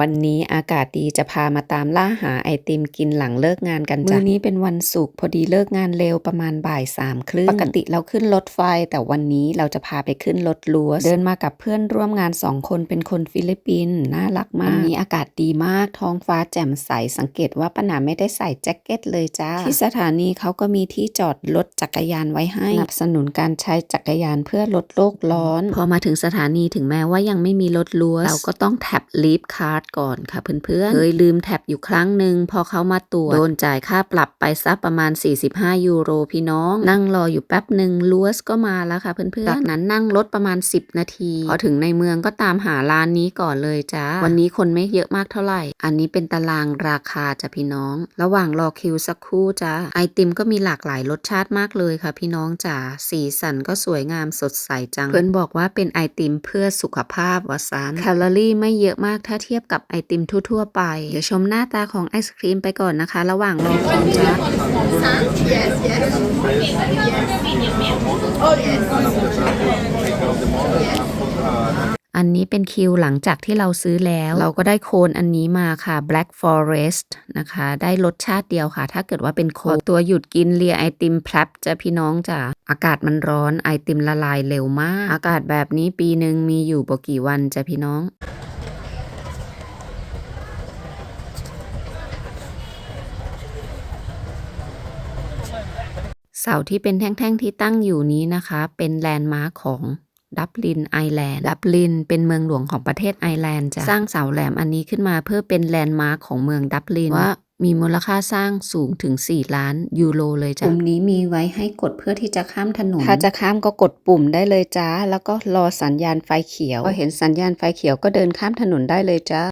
วันนี้อากาศดีจะพามาตามล่าหาไอติมกินหลังเลิกงานกันจ้ะมื้อนี้เป็นวันศุกร์พอดีเลิกงานเร็วประมาณบ่ายสามครึ่งปกติเราขึ้นรถไฟ แต่วันนี้เราจะพาไปขึ้นรถลัวสเดินมากับเพื่อนร่วมงานสองคนเป็นคนฟิลิปปินส์น่ารักมากวันนี้อากาศดีมากท้องฟ้าแจ่มใสสังเกตว่าป้าหนาไม่ได้ใส่แจ็คเก็ตเลยจ้าที่สถานีเขาก็มีที่จอดรถจักรยานไว้ให้สนับสนุนการใช้จักรยานเพื่อลดโลกร้อน พอมาถึงสถานีถึงแม้ว่ายังไม่มีรถลัวสเราก็ต้องแท็บลีฟคาร์ดก่อนค่ะเพื่อนๆ เคยลืมแท็บอยู่ครั้งหนึ่งพอเขามาตรวจโดนจ่ายค่าปรับไปสักประมาณ 45 ยูโรพี่น้อง นั่งรออยู่แป๊บหนึ่งลัวสก็มาแล้วค่ะเพื่อนๆจากนั้นนั่งรถประมาณ 10 นาที พอถึงในเมืองก็ตามหาร้านนี้ก่อนเลยจ้าวันนี้คนไม่เยอะมากเท่าไหร่ อันนี้เป็นตารางราคาจ้ะพี่น้อง ระหว่างรอคิวสักครู่จ้าไอติมก็มีหลากหลายรสชาติมากเลยค่ะพี่น้องจ๋าสีสันก็สวยงามสดใสจัง เพื่อนบอกว่าเป็นไอติมเพื่อสุขภาพวะซานแคลอรี่ไม่เยอะมากถ้าเทียบกับไอติมทั่ว ๆ ไป เดี๋ยวชมหน้าตาของไอศครีมไปก่อนนะคะ ระหว่างรอคิวจ้าอันนี้เป็นคิวหลังจากที่เราซื้อแล้ว เราก็ได้โคนอันนี้มาค่ะ Black Forest นะคะ ได้รสชาติเดียวค่ะ ถ้าเกิดว่าเป็นโคนตัวหยุดกินเลียไอติมแพลบจะพี่น้องจ้ะอากาศมันร้อนไอติมละลายเร็วมาก อากาศแบบนี้ปีหนึ่งมีอยู่บ่กี่วันจะพี่น้อง เสาที่เป็นแท่งๆที่ตั้งอยู่นี้นะคะ เป็นแลนด์มาร์คของดับลินไอแลนด์ดับลินเป็นเมืองหลวงของประเทศไอร์แลนด์จ้ะสร้างเสาแหลมอันนี้ขึ้นมาเพื่อเป็นแลนด์มาร์คของเมืองดับลินว่ามีมูลค่าสร้างสูงถึง 4 ล้านยูโรเลยจ้ะ ปุ่มนี้มีไว้ให้กดเพื่อที่จะข้ามถนน ถ้าจะข้ามก็กดปุ่มได้เลยจ้า แล้วก็รอสัญญาณไฟเขียว พอเห็นสัญญาณไฟเขียวก็เดินข้ามถนนได้เลยจ้า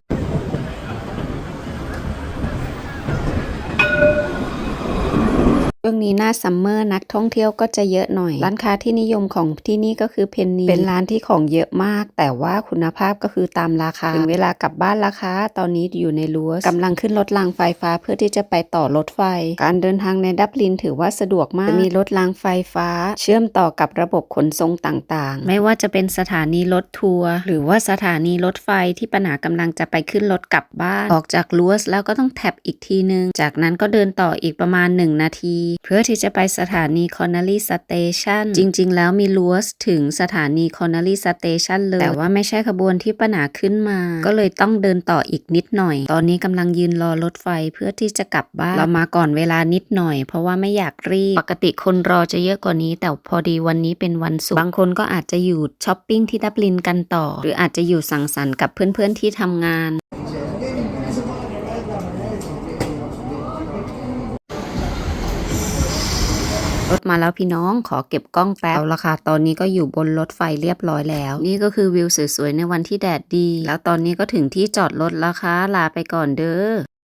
ช่วงนี้หน้าซัมเมอร์นักท่องเที่ยวก็จะเยอะหน่อย ร้านค้าที่นิยมของที่นี่ก็คือเพนนีเป็นร้านที่ของเยอะมาก แต่ว่าคุณภาพก็คือตามราคาถึงเวลากลับบ้านราคาตอนนี้อยู่ในลัวสกำลังขึ้นรถรางไฟฟ้าเพื่อที่จะไปต่อรถไฟ การเดินทางในดับลินถือว่าสะดวกมากจะมีรถรางไฟฟ้า เชื่อมต่อกับระบบขนส่งต่างๆ ไม่ว่าจะเป็นสถานีรถทัวร์หรือว่าสถานีรถไฟที่ปัญหากำลังจะไปขึ้นรถกลับบ้านออกจากลัวสแล้วก็ต้องแท็บอีกทีนึง จากนั้นก็เดินต่ออีกประมาณ 1 นาทีเพื่อที่จะไปสถานีคอนเนลลี่สเตชันจริง ๆ แล้วมีลัวสถึงสถานีคอนเนลลี่สเตชันเลย แต่ว่าไม่ใช่ขบวนที่ปัญหาขึ้นมา ก็เลยต้องเดินต่ออีกนิดหน่อย ตอนนี้กำลังยืนรอรถไฟเพื่อที่จะกลับบ้าน เรามาก่อนเวลานิดหน่อย เพราะว่าไม่อยากรีบ ปกติคนรอจะเยอะกว่านี้ แต่พอดีวันนี้เป็นวันศุกร์ บางคนก็อาจจะอยู่ช้อปปิ้งที่ดับลินกันต่อ หรืออาจจะอยู่สังสรรค์กับเพื่อนๆที่ทำงาน รถมาแล้วพี่น้องขอเก็บกล้องแป๊บเอาละค่ะ ตอนนี้ก็อยู่บนรถไฟเรียบร้อยแล้ว นี่ก็คือวิวสวยๆในวันที่แดดดี แล้วตอนนี้ก็ถึงที่จอดรถแล้วค่ะลาไปก่อนเด้อ